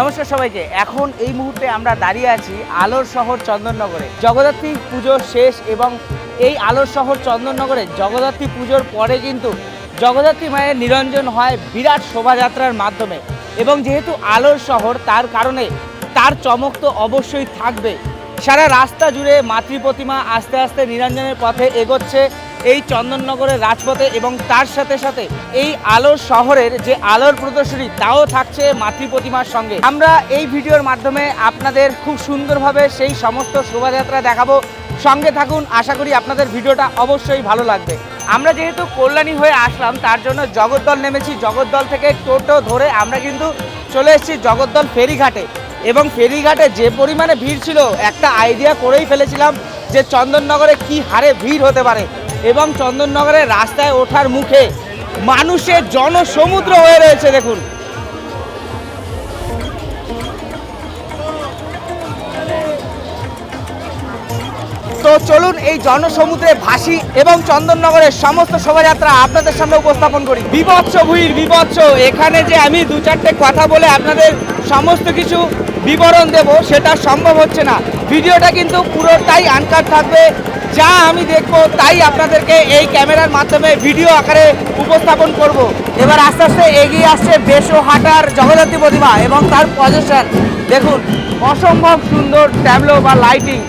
নমস্কার সবাইকে। এখন এই মুহূর্তে আমরা দাঁড়িয়ে আছি আলোর শহর চন্দননগরে। জগদ্ধাত্রী পুজো শেষ এবং এই আলোর শহর চন্দননগরে জগদ্ধাত্রী পুজোর পরে কিন্তু জগদ্ধাত্রী মায়ের নিরঞ্জন হয় বিরাট শোভাযাত্রার মাধ্যমে। এবং যেহেতু আলোর শহর, তার কারণে তার চমক তো অবশ্যই থাকবে। সারা রাস্তা জুড়ে মাতৃ প্রতিমা আস্তে আস্তে নিরঞ্জনের পথে এগোচ্ছে। এই চন্দননগরের রাজপথে এবং তার সাথে সাথে এই আলোর শহরের যে আলোর প্রদর্শনী, তাও থাকছে মাতৃ প্রতিমার সঙ্গে। আমরা এই ভিডিওর মাধ্যমে আপনাদের খুব সুন্দরভাবে সেই সমস্ত শোভাযাত্রা দেখাবো। সঙ্গে থাকুন, আশা করি আপনাদের ভিডিওটা অবশ্যই ভালো লাগবে। আমরা যেহেতু কল্যাণী হয়ে আসলাম, তার জন্য জগদ্দল নেমেছি। জগদ্দল থেকে টোটো ধরে আমরা কিন্তু চলে এসেছি জগদ্দল ফেরিঘাটে। এবং ফেরিঘাটে যে পরিমাণে ভিড় ছিল, একটা আইডিয়া করেই ফেলেছিলাম যে চন্দননগরে কি হারে ভিড় হতে পারে। এবং চন্দননগরের রাস্তায় ওঠার মুখে মানুষের জনসমুদ্র হয়ে রয়েছে দেখুন। তো চলুন এই জনসমুদ্রে ভাসি এবং চন্দননগরের সমস্ত শোভাযাত্রা আপনাদের সামনে উপস্থাপন করি। বিভৎস ভুইর, বিভৎস। এখানে যে আমি দু চারটে কথা বলে আপনাদের সমস্ত কিছু বিবরণ দেব, সেটা সম্ভব হচ্ছে না। ভিডিওটা কিন্তু পুরোটাই আনকার থাকবে। যা আমি দেখব, তাই আপনাদেরকে এই ক্যামেরার মাধ্যমে ভিডিও আকারে উপস্থাপন করব। এবার আস্তে আস্তে এগিয়ে আসছে বেশো হাটার জগদ্ধাত্রী প্রতিমা এবং তার পজিশন দেখুন, অসম্ভব সুন্দর ট্যাবলো বা লাইটিং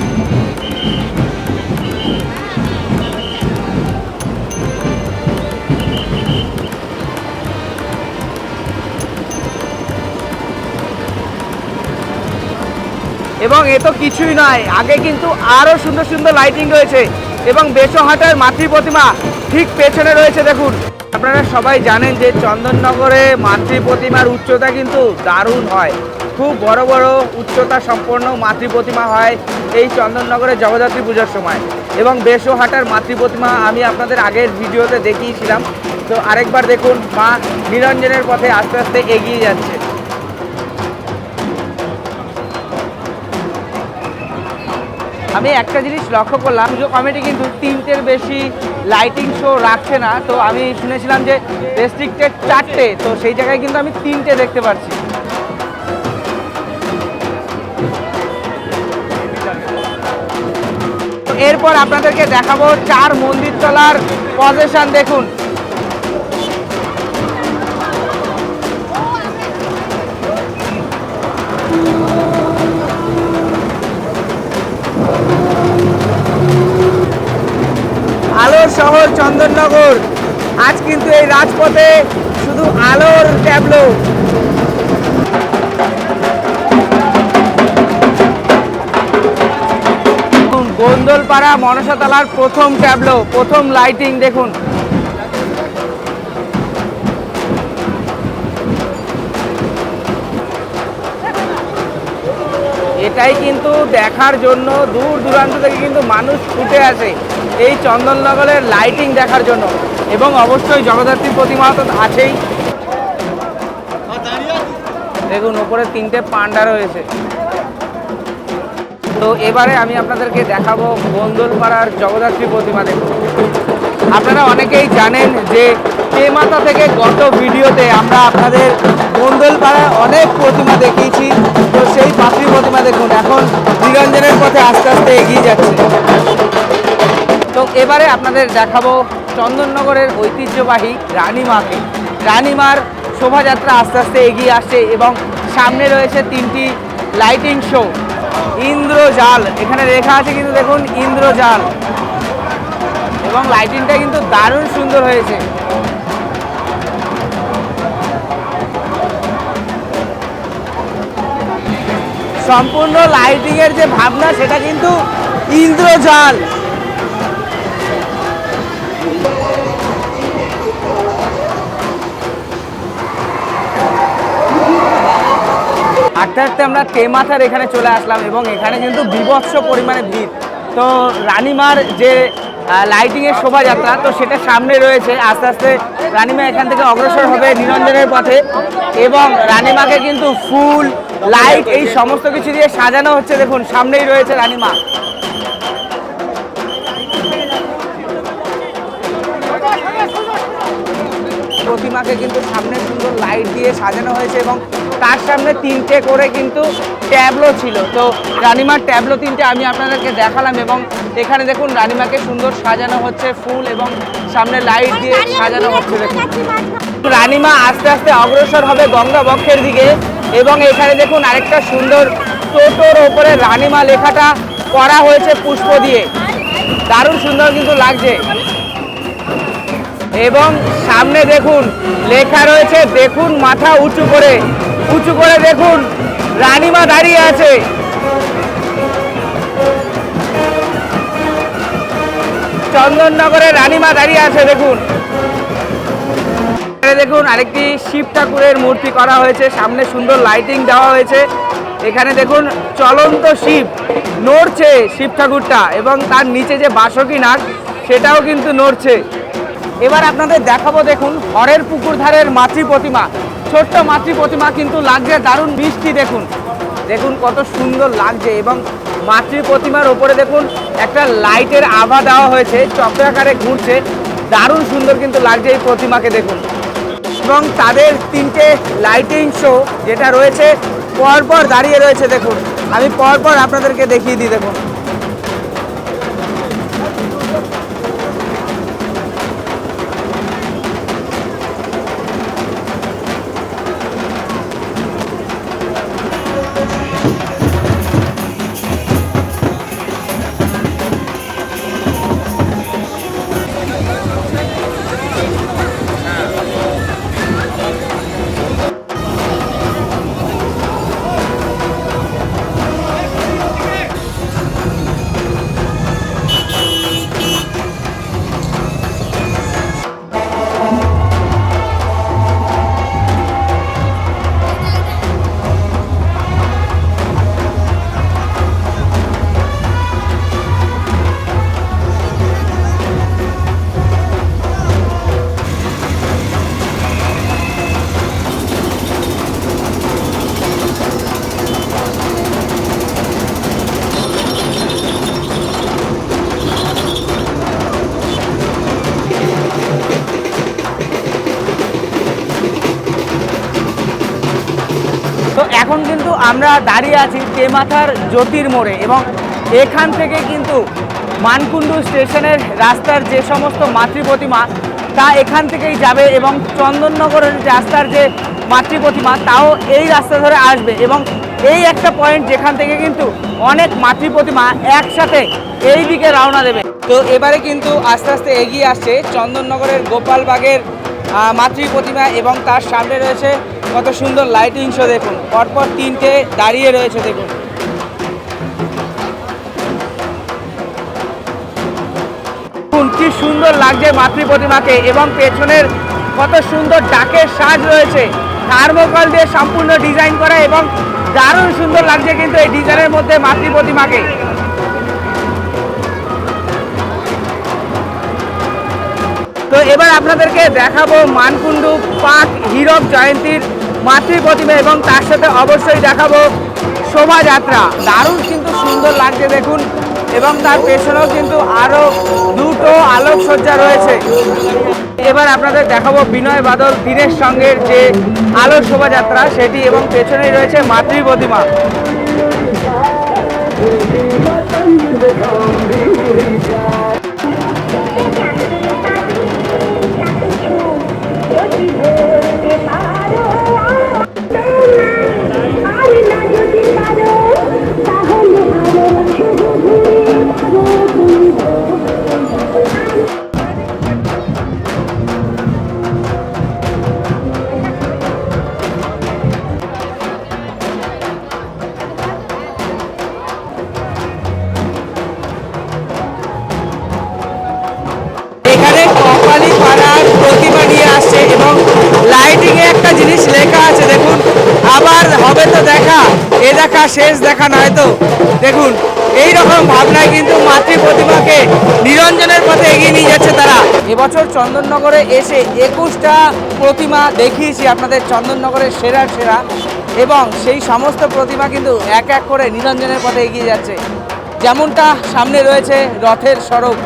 এ তো কিছুই নয় আগে কিন্তু আরও সুন্দর সুন্দর লাইটিং রয়েছে এবং বেশহাটার মাতৃ প্রতিমা ঠিক পেছনে রয়েছে, দেখুন। আপনারা সবাই জানেন যে চন্দননগরে মাতৃ প্রতিমার উচ্চতা কিন্তু দারুণ হয়। খুব বড় বড় উচ্চতা সম্পন্ন মাতৃ প্রতিমা হয় এই চন্দননগরে জগদ্ধাত্রী পুজোর সময়। এবং বেশহাটার মাতৃ প্রতিমা আমি আপনাদের আগের ভিডিওতে দেখিয়েছিলাম। তো আরেকবার দেখুন, মা নিরঞ্জনের পথে আস্তে আস্তে এগিয়ে যাচ্ছে। আমি একটা জিনিস লক্ষ্য করলাম, পুজো কমিটি কিন্তু তিনটের বেশি লাইটিং শো রাখছে না। তো আমি শুনেছিলাম যে রেস্ট্রিক্টেড চারটে, তো সেই জায়গায় কিন্তু আমি তিনটে দেখতে পাচ্ছি এরপর আপনাদেরকে দেখাবো চার মন্দির তলার পজিশন দেখুন। শহর চন্দননগর। আজ কিন্তু এই রাজপথে শুধু আলোর ট্যাবলো। গোন্দলপাড়া মনসাতলার প্রথম ট্যাবলো, প্রথম লাইটিং দেখুন। এটাই কিন্তু দেখার জন্য দূর দূরান্ত থেকে কিন্তু মানুষ ছুটে আসে। এই চন্দননগরের লাইটিং দেখার জন্য। এবং অবশ্যই জগদ্ধাত্রী প্রতিমা তো আছেই। দেখুন উপরে তিনটে পান্ডা রয়েছে। তো এবারে আমি আপনাদেরকে দেখাবো গোন্দলপাড়ার জগদ্ধাত্রী প্রতিমা দেখুন। আপনারা অনেকেই জানেন যে মাতা থেকে গত ভিডিওতে আমরা আপনাদের গোন্দলপাড়ায় অনেক প্রতিমা দেখিয়েছি। তো সেই পাত্রী প্রতিমা দেখুন, এখন নিরঞ্জনের পথে আস্তে আস্তে এগিয়ে যাচ্ছে। তো এবারে আপনাদের দেখাবো চন্দননগরের ঐতিহ্যবাহী রানীমাকে রানীমার শোভাযাত্রা আস্তে আস্তে এগিয়ে আসছে এবং সামনে রয়েছে তিনটি লাইটিং শো। ইন্দ্রজাল, এখানে লেখা আছে কিন্তু দেখুন ইন্দ্রজাল। এবং লাইটিংটা কিন্তু দারুণ সুন্দর হয়েছে। সম্পূর্ণ লাইটিংয়ের যে ভাবনা, সেটা কিন্তু ইন্দ্রজাল। হাঁটতে হাঁটতে আমরা তেমাথার এখানে চলে আসলাম এবং এখানে কিন্তু বিভৎস পরিমাণে ভিড়। তো রানিমার যে লাইটিংয়ের শোভাযাত্রা, তো সেটা সামনে রয়েছে। আস্তে আস্তে রানিমা এখান থেকে অগ্রসর হবে নিরঞ্জনের পথে এবং রানিমাকে কিন্তু ফুল লাইট এই সমস্ত কিছু দিয়ে সাজানো হচ্ছে। দেখুন, সামনেই রয়েছে রানিমা। প্রতিমাকে কিন্তু সামনে সুন্দর লাইট দিয়ে সাজানো হয়েছে এবং তার সামনে তিনটে করে কিন্তু ট্যাবলো ছিল। তো রানিমার ট্যাবলো তিনটে আমি আপনাদেরকে দেখালাম এবং এখানে দেখুন রানিমাকে সুন্দর সাজানো হচ্ছে ফুল এবং সামনে লাইট দিয়ে সাজানো হচ্ছে দেখুন। রানিমা আস্তে আস্তে অগ্রসর হবে গঙ্গা বক্ষের দিকে এবং এখানে দেখুন আরেকটা সুন্দর টোটোর ওপরে রানিমা লেখাটা করা হয়েছে পুষ্প দিয়ে। দারুণ সুন্দর কিন্তু লাগছে। এবং সামনে দেখুন লেখা রয়েছে, দেখুন মাথা উঁচু করে। উঁচু করে দেখুন। রানিমা দাঁড়িয়ে আছে। চন্দননগরে রানিমা দাঁড়িয়ে আছে, দেখুন। দেখুন, আরেকটি শিব ঠাকুরের মূর্তি করা হয়েছে। সামনে সুন্দর লাইটিং দেওয়া হয়েছে। এখানে দেখুন, চলন্ত শিব নড়ছে শিব ঠাকুরটা এবং তার নিচে যে বাসকি নাগ, সেটাও কিন্তু নড়ছে। এবার আপনাদের দেখাবো, দেখুন, হরের পুকুর ধারের মাতৃ প্রতিমা। ছোট্ট মাতৃ প্রতিমা কিন্তু লাগছে, দারুণ বৃষ্টি দেখুন। দেখুন কত সুন্দর লাগছে এবং মাতৃ প্রতিমার ওপরে দেখুন একটা লাইটের আভা দেওয়া হয়েছে, চক্রাকারে ঘুরছে, দারুণ সুন্দর কিন্তু লাগছে এই প্রতিমাকে দেখুন। এবং তাদের তিনটে লাইটিং শো যেটা রয়েছে, পরপর দাঁড়িয়ে রয়েছে দেখুন। আমি পরপর আপনাদেরকে দেখিয়ে দিই দেখুন। আমরা দাঁড়িয়ে আছি তেমাথার জ্যোতির মোড়ে এবং এখান থেকে কিন্তু মানকুণ্ডু স্টেশনের রাস্তার যে সমস্ত মাতৃ প্রতিমা তা এখান থেকেই যাবে এবং চন্দননগরের রাস্তার যে মাতৃ প্রতিমা তাও এই রাস্তা ধরে আসবে এবং এই একটা পয়েন্ট যেখান থেকে কিন্তু অনেক মাতৃ প্রতিমা একসাথে এই দিকে রওনা দেবে। তো এবারে কিন্তু আস্তে আস্তে এগিয়ে আসছে চন্দননগরের গোপালবাগের মাতৃ প্রতিমা এবং তার সামনে রয়েছে কত সুন্দর লাইটিং শো দেখুন। পরপর তিনটে দাঁড়িয়ে রয়েছে দেখুন। কি সুন্দর লাগছে মাতৃ প্রতিমাকে এবং পেছনের কত সুন্দর ডাকের সাজ রয়েছে। থার্মোকল দিয়ে সম্পূর্ণ ডিজাইন করা এবং দারুণ সুন্দর লাগছে কিন্তু এই ডিজাইনের মধ্যে মাতৃ প্রতিমাকে। তো এবার আপনাদেরকে দেখাবো মানকুণ্ডু পাক হীরক জয়ন্তীর মাতৃ প্রতিমা এবং তার সাথে অবশ্যই দেখাবো শোভাযাত্রা। দারুণ কিন্তু সুন্দর লাগছে দেখুন এবং তার পেছনেও কিন্তু আরও দুটো আলোকসজ্জা রয়েছে। এবার আপনাদের দেখাবো বিনয় বাদল, দীনেশ সঙ্গের যে আলোর শোভাযাত্রা, সেটি এবং পেছনেই রয়েছে মাতৃ প্রতিমা। দেখা শেষ দেখা নয় তো? দেখুন এই রকম ভাবনায় কিন্তু মাতৃ প্রতিমাকে নিরঞ্জনের পথে এগিয়ে নিয়ে যাচ্ছে তারা। এবছর চন্দননগরে এসে একুশটা প্রতিমা দেখিয়েছি আপনাদের চন্দননগরের সেরা সেরা এবং সেই সমস্ত প্রতিমা কিন্তু এক এক করে নিরঞ্জনের পথে এগিয়ে যাচ্ছে। যেমনটা সামনে রয়েছে রথের সড়ক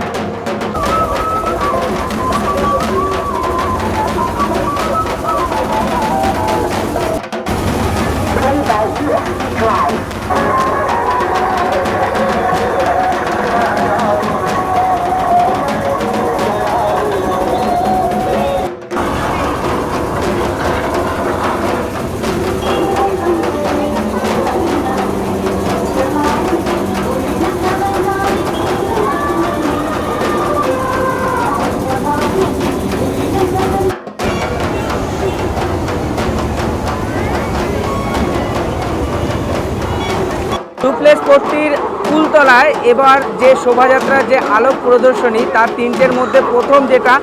ডুপ্লেক্স পট্টির ফুলতলায় এবার যে শোভাযাত্রার যে আলোক প্রদর্শনী, তার তিনটের মধ্যে প্রথম যেটা,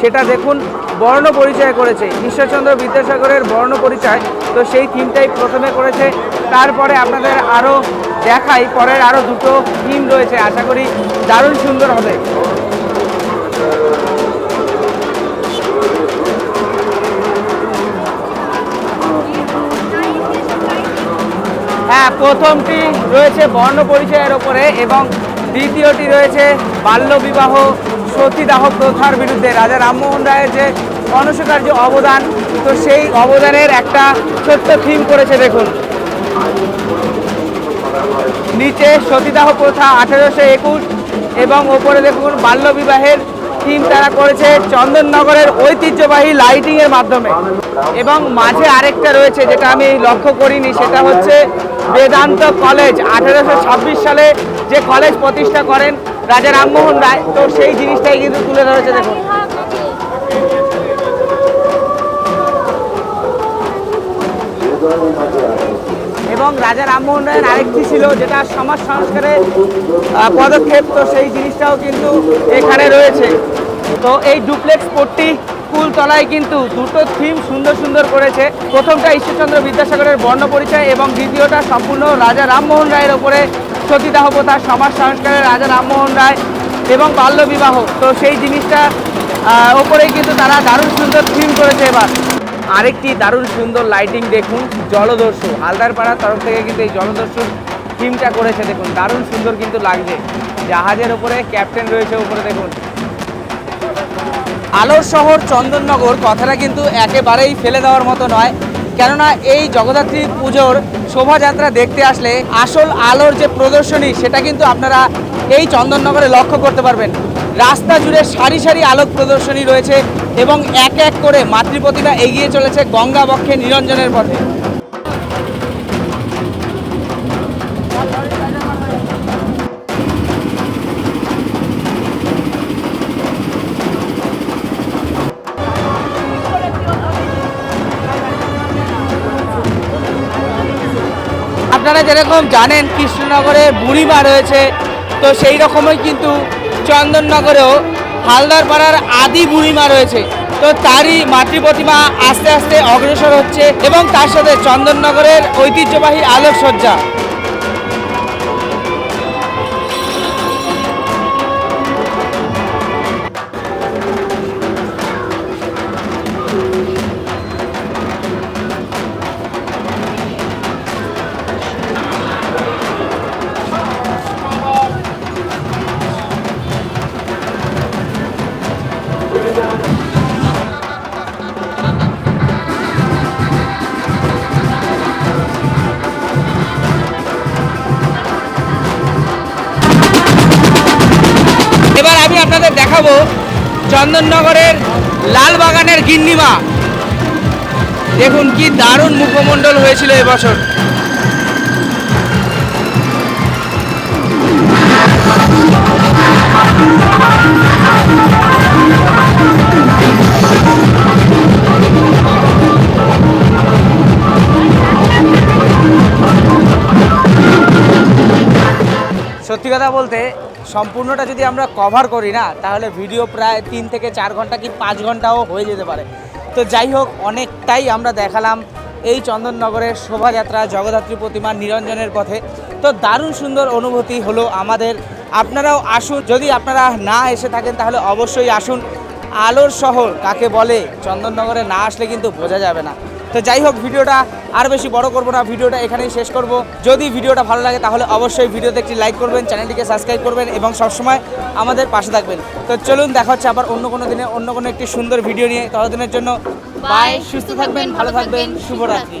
সেটা দেখুন, বর্ণ পরিচয় করেছে। ঈশ্বরচন্দ্র বিদ্যাসাগরের বর্ণ পরিচয়, তো সেই থিমটাই প্রথমে করেছে। তারপরে আপনাদের আরও দেখাই, পরের আরও দুটো থিম রয়েছে। আশা করি দারুণ সুন্দর হবে। প্রথমটি রয়েছে বর্ণ পরিচয়ের ওপরে এবং দ্বিতীয়টি রয়েছে বাল্যবিবাহ সতীদাহ প্রথার বিরুদ্ধে। রাজা রামমোহন রায়ের যে অনস্বীকার্য অবদান, তো সেই অবদানের একটা ছোট্ট থিম করেছে, দেখুন। নিচে সতীদাহ প্রথা আঠেরোশো একুশ এবং ওপরে দেখুন বাল্যবিবাহের থিম তারা করেছে চন্দননগরের ঐতিহ্যবাহী লাইটিংয়ের মাধ্যমে। এবং মাঝে আরেকটা রয়েছে যেটা আমি লক্ষ্য করিনি, সেটা হচ্ছে বেদান্ত কলেজ আঠেরোশো ছাব্বিশ সালে যে কলেজ প্রতিষ্ঠা করেন রাজা রামমোহন রায়, তো সেই জিনিসটাই কিন্তু তুলে ধরেছে, দেখুন। এবং রাজা রামমোহন রায়ের আরেকটি ছিল, যেটা সমাজ সংস্কারের পদক্ষেপ। তো সেই জিনিসটাও কিন্তু এখানে রয়েছে। তো এই ডুপ্লেক্স পট্টি তলায় কিন্তু দুটো থিম সুন্দর সুন্দর করেছে। প্রথমটা ঈশ্বরচন্দ্র বিদ্যাসাগরের বর্ণ পরিচয় এবং দ্বিতীয়টা সম্পূর্ণ রাজা রামমোহন রায়ের ওপরে সতীদাহ প্রথা, সমাজ সংস্কারের রাজা রামমোহন রায় এবং বাল্যবিবাহ। তো সেই জিনিসটা ওপরেই কিন্তু তারা দারুণ সুন্দর থিম করেছে এবার। আরেকটি দারুণ সুন্দর লাইটিং দেখুন, জলদস্যু। হালদারপাড়ার তরফ থেকে কিন্তু এই জলদস্যুর থিমটা করেছে, দেখুন, দারুণ সুন্দর কিন্তু লাগছে। জাহাজের ওপরে ক্যাপ্টেন রয়েছে, উপরে দেখুন। আলোর শহর চন্দননগর, কথাটা কিন্তু একেবারেই ফেলে দেওয়ার মতো নয়। কেননা এই জগদ্ধাত্রী পুজোর শোভাযাত্রা দেখতে আসলে আসল আলোর যে প্রদর্শনী, সেটা কিন্তু আপনারা এই চন্দননগরে লক্ষ্য করতে পারবেন। রাস্তা জুড়ে সারি সারি আলোক প্রদর্শনী রয়েছে এবং এক এক করে মাতৃপতিরা এগিয়ে চলেছে গঙ্গা বক্ষে নিরঞ্জনের পথে। আপনারা যেরকম জানেন কৃষ্ণনগরে বুড়িমা রয়েছে, তো সেই রকমই কিন্তু চন্দননগরেও হালদারপাড়ার আদি বুড়িমা রয়েছে। তো তারই মাতৃ প্রতিমা আস্তে আস্তে অগ্রসর হচ্ছে এবং তার সাথে চন্দননগরের ঐতিহ্যবাহী আলোকসজ্জা। দেখাবো চন্দননগরের লাল বাগানের গিন্নিমা। দেখুন কি দারুণ মুখমণ্ডল হয়েছিল এবছর। সত্যি কথা বলতে সম্পূর্ণটা যদি আমরা কভার করি না, তাহলে ভিডিও প্রায় তিন থেকে চার ঘণ্টা কি পাঁচ ঘন্টাও হয়ে যেতে পারে। তো যাই হোক, অনেকটাই আমরা দেখালাম এই চন্দননগরের শোভাযাত্রা, জগদ্ধাত্রী প্রতিমা নিরঞ্জনের পথে। তো দারুণ সুন্দর অনুভূতি হলো আমাদের। আপনারাও আসুন, যদি আপনারা না এসে থাকেন, তাহলে অবশ্যই আসুন। আলোর শহর, কাকে বলে? চন্দননগরে না আসলে কিন্তু বোঝা যাবে না। তো যাই হোক ভিডিওটা আর বেশি বড় করব না ভিডিওটা এখানেই শেষ করব। যদি ভিডিওটা ভালো লাগে তাহলে অবশ্যই ভিডিওতে একটি লাইক করবেন চ্যানেলটিকে সাবস্ক্রাইব করবেন এবং সবসময় আমাদের পাশে থাকবেন। তো চলুন দেখা হচ্ছে আবার অন্য কোনো দিনে অন্য কোনো একটি সুন্দর ভিডিও নিয়ে ততদিনের জন্য। বাই সুস্থ থাকবেন ভালো থাকবেন। শুভরাত্রি।